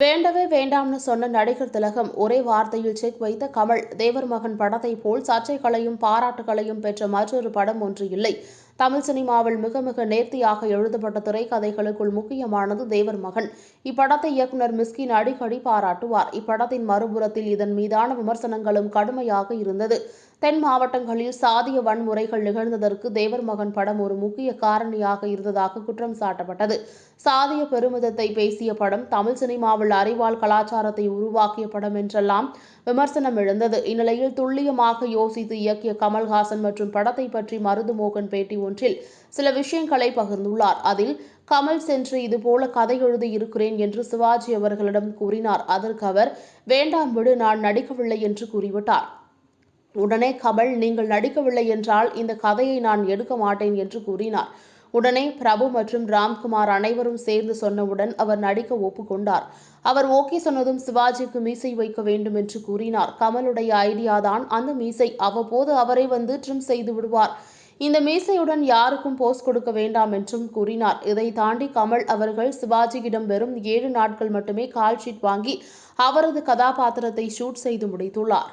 வேண்டவே வேண்டாம்னு சொன்ன நடிகர் திலகம் ஒரே வார்த்தையில் செக் வைத்த கமல் தேவர் மகன் படத்தை போல் சர்ச்சைகளையும் பாராட்டுகளையும் பெற்ற மற்றொரு படம் ஒன்று இல்லை. தமிழ் சினிமாவில் மிக மிக நேர்த்தியாக எழுதப்பட்ட திரைக்கதைகளுக்குள் முக்கியமானது தேவர் மகன். இப்படத்தை இயக்குனர் மிஸ்கின் அடிக்கடி பாராட்டுவார். இப்படத்தின் மறுபுறத்தில் இதன் மீதான விமர்சனங்களும் கடுமையாக இருந்தது. தென் மாவட்டங்களில் சாதிய வன்முறைகள் நிகழ்ந்ததற்கு தேவர் மகன் படம் ஒரு முக்கிய காரணியாக இருந்ததாக குற்றம் சாட்டப்பட்டது. சாதிய பெருமிதத்தை பேசிய படம் தமிழ் சினிமாவில் அறிவால் கலாச்சாரத்தை உருவாக்கிய படம் என்றெல்லாம் விமர்சனம் எழுந்தது. இந்நிலையில் துல்லியமாக யோசித்து இயக்கிய கமல்ஹாசன் மற்றும் படத்தை பற்றி மருதுமோகன் பேட்டி ஒன்றில் சில விஷயங்களை பகிர்ந்துள்ளார். அதில் கமல் சென்று இதுபோல கதை எழுதி இருக்கிறேன் என்று சிவாஜி அவர்களிடம் கூறினார். அதற்கு அவர் வேண்டாம் விடு நான் நடிக்கவில்லை என்று கூறிவிட்டார். உடனே கமல் நீங்கள் நடிக்கவில்லை என்றால் இந்த கதையை நான் எடுக்க மாட்டேன் என்று கூறினார். உடனே பிரபு மற்றும் ராம்குமார் அனைவரும் சேர்ந்து சொன்னவுடன் அவர் நடிக்க ஒப்புக்கொண்டார். அவர் ஓகே சொன்னதும் சிவாஜிக்கு மீசை வைக்க வேண்டும் என்று கூறினார். கமலுடைய ஐடியாதான் அந்த மீசை. அவ்வப்போது அவரை வந்து ட்ரிம் செய்து விடுவார். இந்த மீசையுடன் யாருக்கும் போஸ் கொடுக்க வேண்டாம் என்றும் கூறினார். இதை தாண்டி கமல் அவர்கள் சிவாஜியிடம் வெறும் ஏழு நாட்கள் மட்டுமே கால்ஷீட் வாங்கி அவரது கதாபாத்திரத்தை ஷூட் செய்து முடித்துள்ளார்.